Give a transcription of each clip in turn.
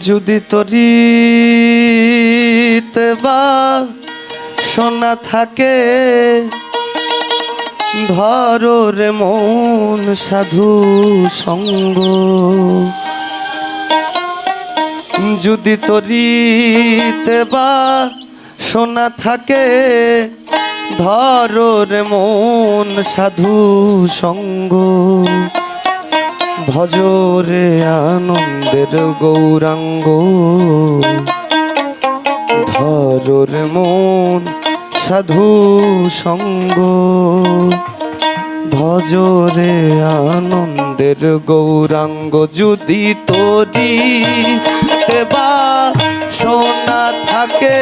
যদি তরি বা সোনা থাকে, ধরো রে মন সাধু সঙ্গ। যদি তরিতে বা সোনা থাকে, ধরো রে মন সাধু সঙ্গ। ভজরে আনন্দের গৌরাঙ্গ। ধরোর মন সাধু সঙ্গ। ভজরে আনন্দের গৌরাঙ্গ যদি তোরি, দেবা সোনা থাকে।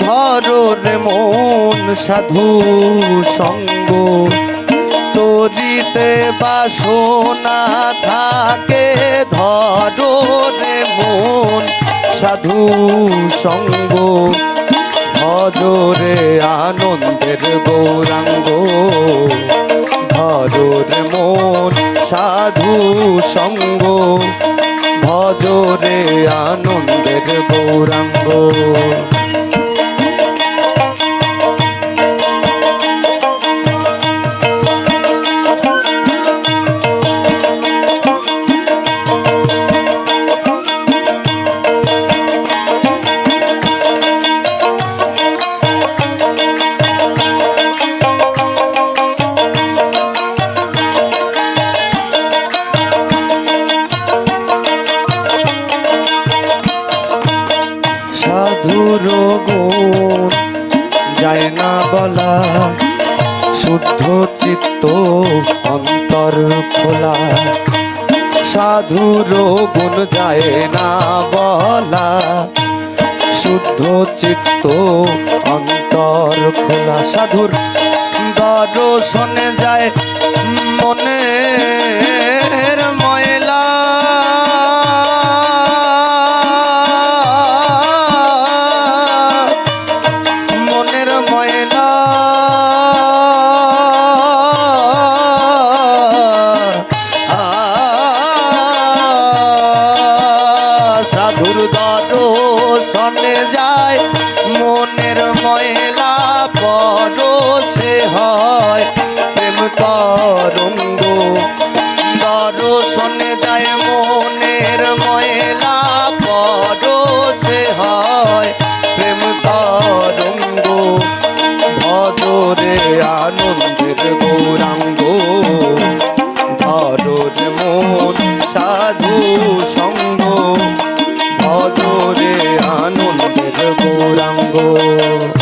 ধরোর মন সাধু সঙ্গ। তরিতে বাসনা থাকে, ধরো মন। সাধু সঙ্গ ভজরে আনন্দের গৌরাঙ্গ। ধরো রে মন, সাধু সঙ্গ ভজরে আনন্দের গৌরাঙ্গ। অন্তর খোলা। সাধুর গুণ যায় না বলা। শুদ্ধ চিত্ত অন্তর খোলা। সাধুর শোনে যায় মনের গৌরাঙ্গ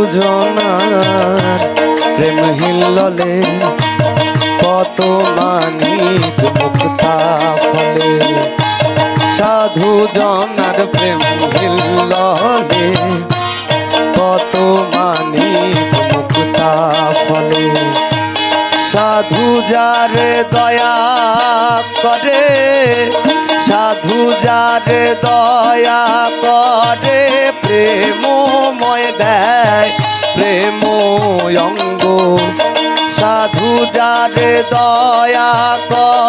সাধু জনার প্রেম হিল্ললে কত মানিক মুক্তা ফলে। সাধু জনার প্রেম হিল্ললে কত মানিক মুক্তা ফলে। সাধু যারে দয়া করে, সাধু যারে দয়া করে প্রেমময় দয়া করে।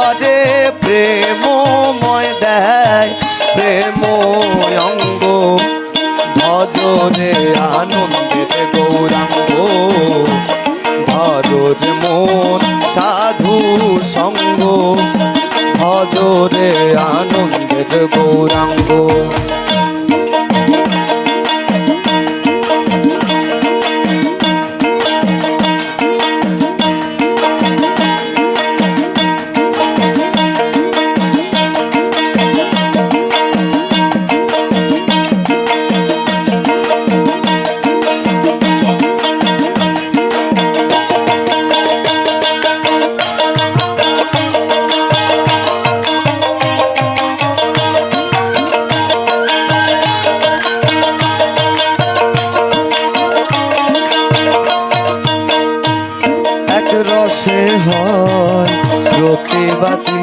প্রতিবাদী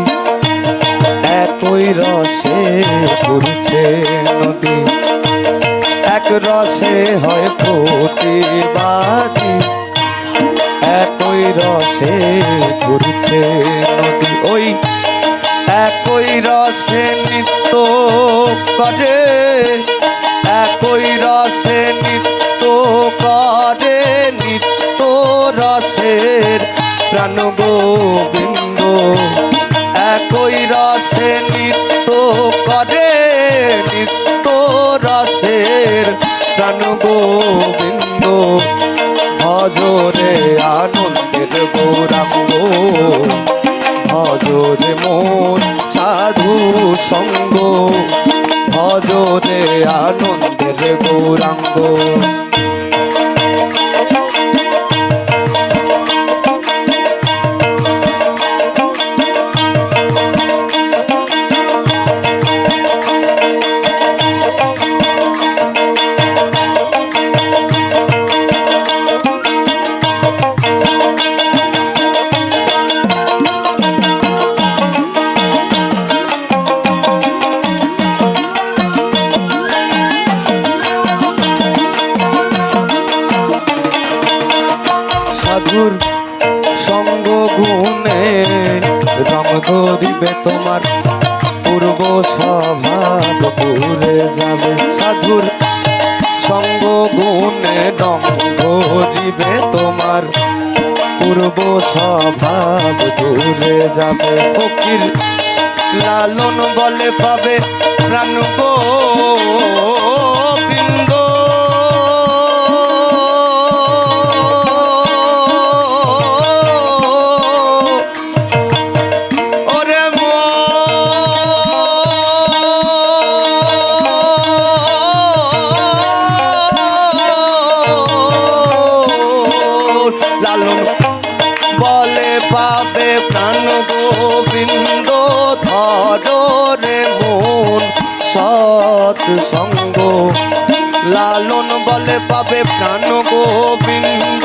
একই রসে ঘুরছে নদী। এক রসে হয় প্রতিবাদী একই রসে ঘুরছে নদী। ওই একই রসে নিত্য করে, একই রসে নিত্য করে, নিত্য রসের প্রাণ সঙ্গ সাধুর সঙ্গ গুণে রং ধরিবে তোমার। পূর্ব স্বভাব যাবে সাধুর সঙ্গ গুণে রং ধরিবে তোমার। পূর্ব স্বভাব দূরে যাবে ফকির লালন বলে পাবে প্রাণ গোবিন্দ সঙ্গ লালন বলে পাবে প্রাণ গোবিন্দ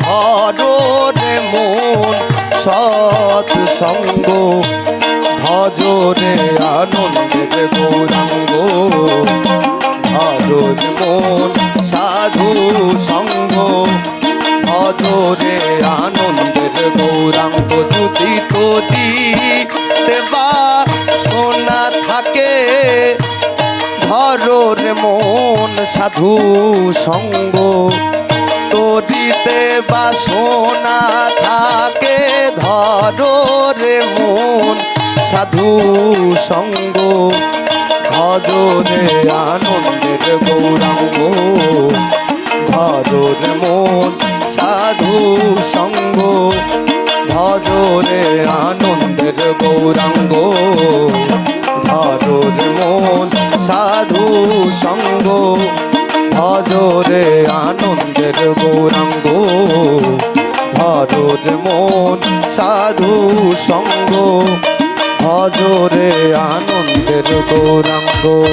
ধরে মন সৎ সঙ্গ ভজরে আনন্দের গৌরাঙ্গ ভজন মন সাধু সঙ্গ ভজরে আনন্দের গৌরাঙ্গ যদি তোরি সাধু সঙ্গ। তরিতে বা সোনা থাকে ধরোরে মন। সাধু সঙ্গ ভজরে আনন্দের গৌরাঙ্গ। ভজর মন, সাধু সঙ্গ ভজরে আনন্দের গৌরাঙ্গ। ভজর মন, সাধু সঙ্গ। ভজরে আনন্দের গৌরাঙ্গ। ভজর মন সাধু সঙ্গ। ভজরে আনন্দের গৌরাঙ্গ।